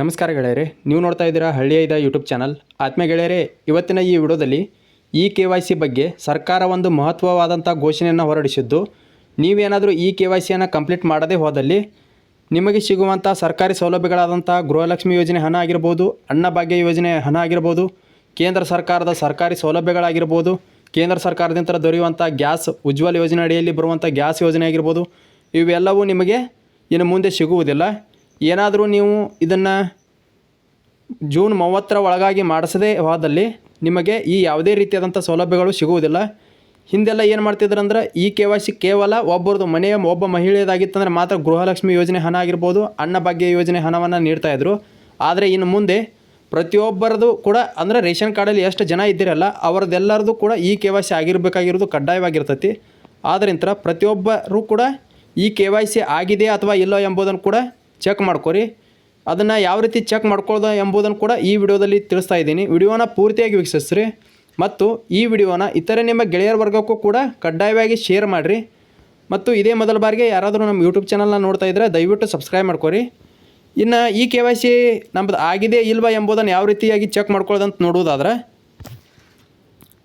ನಮಸ್ಕಾರ ಗೆಳೆಯರೆ, ನೀವು ನೋಡ್ತಾ ಇದ್ದೀರಾ ಹಳ್ಳಿಯ ಯೂಟ್ಯೂಬ್ ಚಾನಲ್ ಆತ್ಮೀಯ ಗೆಳೆಯರೆ, ಇವತ್ತಿನ ಈ ವಿಡಿಯೋದಲ್ಲಿ ಇ ಕೆ ವೈ ಸಿ ಬಗ್ಗೆ ಸರ್ಕಾರ ಒಂದು ಮಹತ್ವವಾದಂಥ ಘೋಷಣೆಯನ್ನು ಹೊರಡಿಸಿದ್ದು, ನೀವೇನಾದರೂ ಈ ಕೆ ವೈ ಸಿಯನ್ನು ಕಂಪ್ಲೀಟ್ ಮಾಡದೇ ಹೋದಲ್ಲಿ ನಿಮಗೆ ಸಿಗುವಂಥ ಸರ್ಕಾರಿ ಸೌಲಭ್ಯಗಳಾದಂಥ ಗೃಹಲಕ್ಷ್ಮಿ ಯೋಜನೆ ಹಣ ಆಗಿರ್ಬೋದು ಅನ್ನಭಾಗ್ಯ ಯೋಜನೆ ಹಣ ಆಗಿರ್ಬೋದು, ಕೇಂದ್ರ ಸರ್ಕಾರದ ಸರ್ಕಾರಿ ಸೌಲಭ್ಯಗಳಾಗಿರ್ಬೋದು, ಕೇಂದ್ರ ಸರ್ಕಾರದಿಂದ ದೊರೆಯುವಂಥ ಗ್ಯಾಸ್, ಉಜ್ವಲ್ ಯೋಜನೆ ಅಡಿಯಲ್ಲಿ ಬರುವಂಥ ಗ್ಯಾಸ್ ಯೋಜನೆ ಆಗಿರ್ಬೋದು, ಇವೆಲ್ಲವೂ ನಿಮಗೆ ಇನ್ನು ಮುಂದೆ ಸಿಗುವುದಿಲ್ಲ. ಏನಾದರೂ ನೀವು ಇದನ್ನು ಜೂನ್ ಮೂವತ್ತರ ಒಳಗಾಗಿ ಮಾಡಿಸದೇ ಹೋದಲ್ಲಿ ನಿಮಗೆ ಈ ಯಾವುದೇ ರೀತಿಯಾದಂಥ ಸೌಲಭ್ಯಗಳು ಸಿಗುವುದಿಲ್ಲ. ಹಿಂದೆಲ್ಲ ಏನು ಮಾಡ್ತಿದ್ರು ಅಂದ್ರೆ ಈ ಕೆ ವೈ ಸಿ ಕೇವಲ ಒಬ್ಬರದು ಮನೆಯ ಒಬ್ಬ ಮಹಿಳೆಯದಾಗಿತ್ತಂದ್ರೆ ಮಾತ್ರ ಗೃಹಲಕ್ಷ್ಮಿ ಯೋಜನೆ ಹಣ ಆಗಿರ್ಬೋದು ಅನ್ನಭಾಗ್ಯ ಯೋಜನೆ ಹಣವನ್ನು ನೀಡ್ತಾಯಿದ್ರು ಆದರೆ ಇನ್ನು ಮುಂದೆ ಪ್ರತಿಯೊಬ್ಬರದು ಕೂಡ ಅಂದರೆ ರೇಷನ್ ಕಾರ್ಡಲ್ಲಿ ಎಷ್ಟು ಜನ ಇದ್ದಿರಲ್ಲ ಅವರದೆಲ್ಲರದು ಕೂಡ ಈ ಕೆ ವೈ ಸಿ ಆಗಿರಬೇಕಾಗಿರೋದು ಕಡ್ಡಾಯವಾಗಿರ್ತೈತಿ. ಆದ್ದರಿಂದ ಪ್ರತಿಯೊಬ್ಬರೂ ಕೂಡ ಈ ಕೆ ವೈ ಸಿ ಆಗಿದೆ ಅಥವಾ ಇಲ್ಲೋ ಎಂಬುದನ್ನು ಕೂಡ ಚೆಕ್ ಮಾಡ್ಕೊರಿ. ಅದನ್ನು ಯಾವ ರೀತಿ ಚೆಕ್ ಮಾಡ್ಕೊಳ್ಳೋದು ಎಂಬುದನ್ನು ಕೂಡ ಈ ವಿಡಿಯೋದಲ್ಲಿ ತಿಳಿಸ್ತಾ ಇದ್ದೀನಿ. ವಿಡಿಯೋನ ಪೂರ್ತಿಯಾಗಿ ವೀಕ್ಷಿಸ್ರಿ. ಮತ್ತು ಈ ವಿಡಿಯೋನ ಇತರೆ ನಿಮ್ಮ ಗೆಳೆಯರ ವರ್ಗಕ್ಕೂ ಕೂಡ ಕಡ್ಡಾಯವಾಗಿ ಶೇರ್ ಮಾಡಿರಿ. ಮತ್ತು ಇದೇ ಮೊದಲ ಬಾರಿಗೆ ಯಾರಾದರೂ ನಮ್ಮ ಯೂಟ್ಯೂಬ್ ಚಾನಲ್ನ ನೋಡ್ತಾ ಇದ್ದರೆ ದಯವಿಟ್ಟು ಸಬ್ಸ್ಕ್ರೈಬ್ ಮಾಡ್ಕೊರಿ. ಇನ್ನು ಈ ಕೆ ವೈ ಸಿ ನಮ್ಮದು ಆಗಿದೆ ಇಲ್ವಾ ಎಂಬುದನ್ನು ಯಾವ ರೀತಿಯಾಗಿ ಚೆಕ್ ಮಾಡ್ಕೊಳ್ಳೋದಂತ ನೋಡೋದಾದ್ರೆ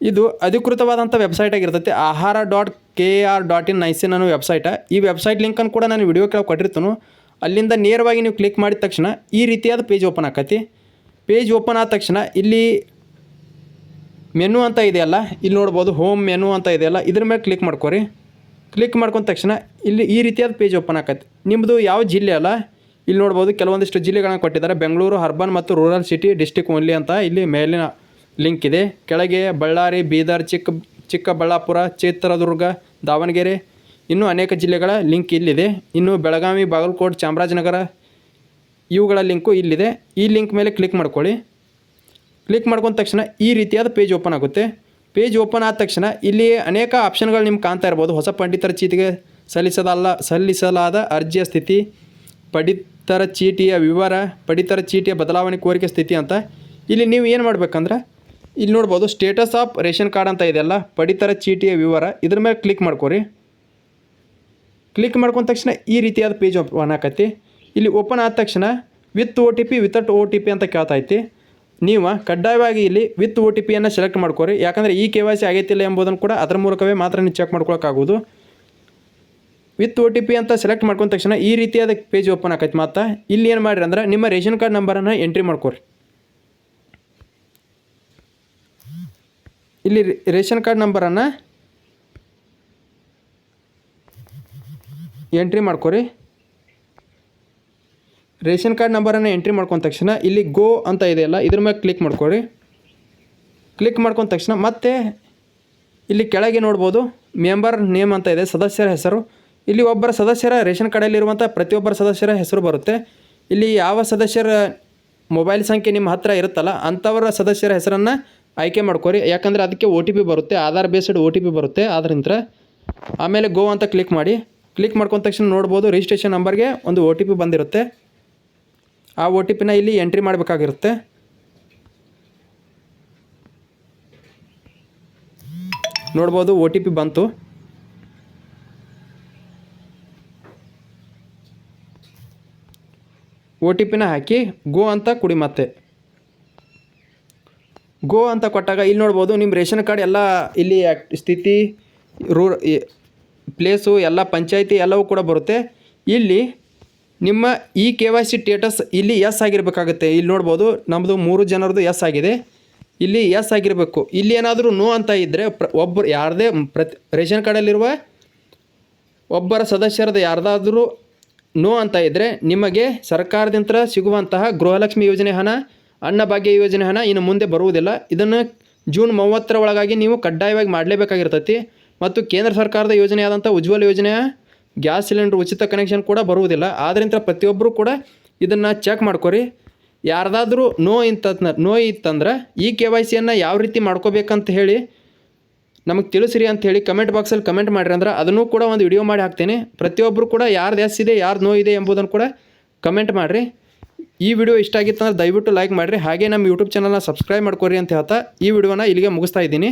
ಇದು ಅಧಿಕೃತವಾದಂಥ ವೆಬ್ಸೈಟ್ ಆಗಿರ್ತೈತಿ. Ahara dot K R dot in ನೈಸಿನ್ ಅನ್ನೋ ವೆಬ್ಸೈಟ ಈ ವೆಬ್ಸೈಟ್ ಲಿಂಕನ್ನು ಕೂಡ ನಾನು ವಿಡಿಯೋ ಕೆಳಗೆ ಕೊಟ್ಟಿರ್ತೀನಿ. ಅಲ್ಲಿಂದ ನೇರವಾಗಿ ನೀವು ಕ್ಲಿಕ್ ಮಾಡಿದ ತಕ್ಷಣ ಈ ರೀತಿಯಾದ ಪೇಜ್ ಓಪನ್ ಆಕತಿ. ಪೇಜ್ ಓಪನ್ ಆದ ತಕ್ಷಣ ಇಲ್ಲಿ ಮೆನು ಅಂತ ಇದೆಯಲ್ಲ ಇಲ್ಲಿ ನೋಡ್ಬೋದು ಹೋಮ್ ಮೆನು ಅಂತ ಇದೆಯಲ್ಲ ಇದ್ರ ಮೇಲೆ ಕ್ಲಿಕ್ ಮಾಡ್ಕೋರಿ. ಕ್ಲಿಕ್ ಮಾಡ್ಕೊಂಡ ತಕ್ಷಣ ಇಲ್ಲಿ ಈ ರೀತಿಯಾದ ಪೇಜ್ ಓಪನ್ ಆಕತಿ. ನಿಮ್ಮದು ಯಾವ ಜಿಲ್ಲೆ ಅಲ್ಲ, ಇಲ್ಲಿ ನೋಡ್ಬೋದು ಕೆಲವೊಂದಿಷ್ಟು ಜಿಲ್ಲೆಗಳನ್ನ ಕೊಟ್ಟಿದ್ದಾರೆ. ಬೆಂಗಳೂರು ಅರ್ಬನ್ ಮತ್ತು ರೂರಲ್ ಸಿಟಿ ಡಿಸ್ಟಿಕ್ ಓನ್ಲಿ ಅಂತ ಇಲ್ಲಿ ಮೇಲಿನ ಲಿಂಕ್ ಇದೆ. ಕೆಳಗೆ ಬಳ್ಳಾರಿ, ಬೀದರ್, ಚಿಕ್ಕ, ಚಿಕ್ಕಬಳ್ಳಾಪುರ, ಚಿತ್ರದುರ್ಗ, ದಾವಣಗೆರೆ ಇನ್ನೂ ಅನೇಕ ಜಿಲ್ಲೆಗಳ ಲಿಂಕ್ ಇಲ್ಲಿದೆ. ಇನ್ನು ಬೆಳಗಾವಿ, ಬಾಗಲಕೋಟೆ, ಚಾಮರಾಜನಗರ ಇವುಗಳ ಲಿಂಕು ಇಲ್ಲಿದೆ. ಈ ಲಿಂಕ್ ಮೇಲೆ ಕ್ಲಿಕ್ ಮಾಡ್ಕೊಳ್ಳಿ. ಕ್ಲಿಕ್ ಮಾಡ್ಕೊಂಡ ತಕ್ಷಣ ಈ ರೀತಿಯಾದ ಪೇಜ್ ಓಪನ್ ಆಗುತ್ತೆ. ಪೇಜ್ ಓಪನ್ ಆದ ತಕ್ಷಣ ಇಲ್ಲಿ ಅನೇಕ ಆಪ್ಷನ್ಗಳು ನಿಮ್ಗೆ ಕಾಣ್ತಾ ಇರ್ಬೋದು. ಹೊಸ ಪಂಡಿತರ ಚೀಟಿಗೆ ಸಲ್ಲಿಸದಲ್ಲ, ಸಲ್ಲಿಸಲಾದ ಅರ್ಜಿಯ ಸ್ಥಿತಿ, ಪಡಿತರ ಚೀಟಿಯ ವಿವರ, ಪಡಿತರ ಚೀಟಿಯ ಬದಲಾವಣೆ ಕೋರಿಕೆ ಸ್ಥಿತಿ ಅಂತ. ಇಲ್ಲಿ ನೀವು ಏನು ಮಾಡಬೇಕಂದ್ರೆ, ಇಲ್ಲಿ ನೋಡ್ಬೋದು ಸ್ಟೇಟಸ್ ಆಫ್ ರೇಷನ್ ಕಾರ್ಡ್ ಅಂತ ಇದೆಯಲ್ಲ, ಪಡಿತರ ಚೀಟಿಯ ವಿವರ. ಇದ್ರ ಮೇಲೆ ಕ್ಲಿಕ್ ಮಾಡ್ಕೊರಿ. ಕ್ಲಿಕ್ ಮಾಡ್ಕೊಂಡ ತಕ್ಷಣ ಈ ರೀತಿಯಾದ ಪೇಜ್ ಓಪನ್ ಆಕತಿ ಇಲ್ಲಿ ಓಪನ್ ಆದ ತಕ್ಷಣ with O T P without O T P ಅಂತ ಕೇಳ್ತೈತಿ. ನೀವು ಕಡ್ಡಾಯವಾಗಿ ಇಲ್ಲಿ ವಿತ್ ಓ ಟಿ ಪಿಯನ್ನು ಸೆಲೆಕ್ಟ್ ಮಾಡ್ಕೊರಿ. ಯಾಕಂದರೆ ಈ ಕೆ ವೈ ಸಿ ಆಗೈತಿಲ್ಲ ಎಂಬುದನ್ನು ಕೂಡ ಅದರ ಮೂಲಕವೇ ಮಾತ್ರ ನೀವು ಚೆಕ್ ಮಾಡ್ಕೊಳಕ್ಕಾಗೋದು ವಿತ್ ಓ ಟಿ ಪಿ ಅಂತ ಸೆಲೆಕ್ಟ್ ಮಾಡ್ಕೊಂಡ ತಕ್ಷಣ ಈ ರೀತಿಯಾದ ಪೇಜ್ ಓಪನ್ ಆಕೈತಿ ಮತ್ತು ಇಲ್ಲಿ ಏನು ಮಾಡಿರಿ ಅಂದ್ರೆ ನಿಮ್ಮ ರೇಷನ್ ಕಾರ್ಡ್ ನಂಬರನ್ನು ಎಂಟ್ರಿ ಮಾಡ್ಕೊರಿ. ಇಲ್ಲಿ ರೇಷನ್ ಕಾರ್ಡ್ ನಂಬರನ್ನು ಎಂಟ್ರಿ ಮಾಡ್ಕೊರಿ. ರೇಷನ್ ಕಾರ್ಡ್ ನಂಬರನ್ನು ಎಂಟ್ರಿ ಮಾಡ್ಕೊಂಡ ತಕ್ಷಣ ಇಲ್ಲಿ ಗೋ ಅಂತ ಇದೆಯಲ್ಲ ಇದ್ರ ಮೇಲೆ ಕ್ಲಿಕ್ ಮಾಡ್ಕೊರಿ. ಕ್ಲಿಕ್ ಮಾಡ್ಕೊಂಡ ತಕ್ಷಣ ಮತ್ತೆ ಇಲ್ಲಿ ಕೆಳಗೆ ನೋಡ್ಬೋದು ಮೆಂಬರ್ ನೇಮ್ ಅಂತ ಇದೆ, ಸದಸ್ಯರ ಹೆಸರು. ಇಲ್ಲಿ ಒಬ್ಬರ ಸದಸ್ಯರ ರೇಷನ್ ಕಾರ್ಡಲ್ಲಿರುವಂಥ ಪ್ರತಿಯೊಬ್ಬರ ಸದಸ್ಯರ ಹೆಸರು ಬರುತ್ತೆ. ಇಲ್ಲಿ ಯಾವ ಸದಸ್ಯರ ಮೊಬೈಲ್ ಸಂಖ್ಯೆ ನಿಮ್ಮ ಹತ್ತಿರ ಇರುತ್ತಲ್ಲ ಅಂಥವರ ಸದಸ್ಯರ ಹೆಸರನ್ನು ಆಯ್ಕೆ ಮಾಡ್ಕೊರಿ. ಯಾಕಂದರೆ ಅದಕ್ಕೆ ಒ ಬರುತ್ತೆ Aadhaar based O T P ಬರುತ್ತೆ. ಆದ್ದರಿಂದ ಆಮೇಲೆ ಗೋ ಅಂತ ಕ್ಲಿಕ್ ಮಾಡಿ. ಕ್ಲಿಕ್ ಮಾಡ್ಕೊಂಡ ತಕ್ಷಣ ನೋಡ್ಬೋದು ರಿಜಿಸ್ಟ್ರೇಷನ್ ನಂಬರ್ಗೆ ಒಂದು ಒ ಟಿ ಪಿ ಬಂದಿರುತ್ತೆ. ಆ ಒ ಟಿ ಪಿನ ಇಲ್ಲಿ ಎಂಟ್ರಿ ಮಾಡಬೇಕಾಗಿರುತ್ತೆ. ನೋಡ್ಬೋದು ಒ ಟಿ ಪಿ ಬಂತು. ಒ ಟಿ ಪಿನ ಹಾಕಿ ಗೋ ಅಂತ ಕುಡಿ ಮತ್ತೆ. ಗೋ ಅಂತ ಕೊಟ್ಟಾಗ ಇಲ್ಲಿ ನೋಡ್ಬೋದು ನಿಮ್ಮ ರೇಷನ್ ಕಾರ್ಡ್ ಎಲ್ಲ ಇಲ್ಲಿ ಸ್ಥಿತಿ ರೂ ಈ- ಪ್ಲೇಸು ಎಲ್ಲ ಪಂಚಾಯಿತಿ ಎಲ್ಲವೂ ಕೂಡ ಬರುತ್ತೆ. ಇಲ್ಲಿ ನಿಮ್ಮ e K Y C status ಇಲ್ಲಿ ಎಸ್ ಆಗಿರಬೇಕಾಗುತ್ತೆ. ಇಲ್ಲಿ ನೋಡ್ಬೋದು ನಮ್ಮದು ಮೂರು ಜನರದು ಎಸ್ ಆಗಿದೆ. ಇಲ್ಲಿ ಎಸ್ ಆಗಿರಬೇಕು. ಇಲ್ಲಿ ಏನಾದರೂ ನೋ ಅಂತ ಇದ್ದರೆ ಪ್ರ ಒಬ್ಬರು ಯಾರದೇ ಪ್ರತಿ, ರೇಷನ್ ಕಾರ್ಡಲ್ಲಿರುವ ಒಬ್ಬರ ಸದಸ್ಯರದ ಯಾರ್ದಾದ್ರೂ ನೋ ಅಂತ ಇದ್ದರೆ ನಿಮಗೆ ಸರ್ಕಾರದಿಂದ ಸಿಗುವಂತಹ ಗೃಹಲಕ್ಷ್ಮಿ ಯೋಜನೆ ಹಣ ಅನ್ನಭಾಗ್ಯ ಯೋಜನೆ ಹಣ ಇನ್ನು ಮುಂದೆ ಬರುವುದಿಲ್ಲ. ಇದನ್ನು ಜೂನ್ ಮೂವತ್ತರ ಒಳಗಾಗಿ ನೀವು ಕಡ್ಡಾಯವಾಗಿ ಮಾಡಲೇಬೇಕಾಗಿರ್ತೈತಿ. ಮತ್ತು ಕೇಂದ್ರ ಸರ್ಕಾರದ ಯೋಜನೆಯಾದಂಥ ಉಜ್ವಲ ಯೋಜನೆಯ ಗ್ಯಾಸ್ ಸಿಲಿಂಡರ್ ಉಚಿತ ಕನೆಕ್ಷನ್ ಕೂಡ ಬರುವುದಿಲ್ಲ. ಆದ್ದರಿಂದ ಪ್ರತಿಯೊಬ್ಬರೂ ಕೂಡ ಇದನ್ನು ಚೆಕ್ ಮಾಡ್ಕೊರಿ. ಯಾರ್ದಾದ್ರೂ ನೋ ಇಂತ ನೋ ಇತ್ತಂದ್ರೆ ಈ ಕೆ ವೈ ಸಿಯನ್ನು ಯಾವ ರೀತಿ ಮಾಡ್ಕೋಬೇಕಂತ ಹೇಳಿ ನಮಗೆ ತಿಳಿಸಿರಿ ಅಂತ ಹೇಳಿ ಕಮೆಂಟ್ ಬಾಕ್ಸಲ್ಲಿ ಕಮೆಂಟ್ ಮಾಡಿರಿ ಅಂದ್ರೆ ಅದನ್ನು ಕೂಡ ಒಂದು ವಿಡಿಯೋ ಮಾಡಿ ಹಾಕ್ತೇನೆ. ಪ್ರತಿಯೊಬ್ಬರು ಕೂಡ ಯಾರ್ದು ಎಸ್ ಇದೆ ಯಾರ್ದು ನೋ ಇದೆ ಎಂಬುದನ್ನು ಕೂಡ ಕಮೆಂಟ್ ಮಾಡಿರಿ. ಈ ವಿಡಿಯೋ ಇಷ್ಟ ಆಗಿತ್ತಂದ್ರೆ ದಯವಿಟ್ಟು ಲೈಕ್ ಮಾಡಿರಿ. ಹಾಗೆ ನಮ್ಮ ಯೂಟ್ಯೂಬ್ ಚಾನಲ್ನ ಸಬ್ಸ್ಕ್ರೈಬ್ ಮಾಡ್ಕೊರಿ ಅಂತ ಹೇಳ್ತಾ ಈ ವಿಡಿಯೋನ ಇಲ್ಲಿಗೆ ಮುಗಿಸ್ತಾ ಇದ್ದೀನಿ.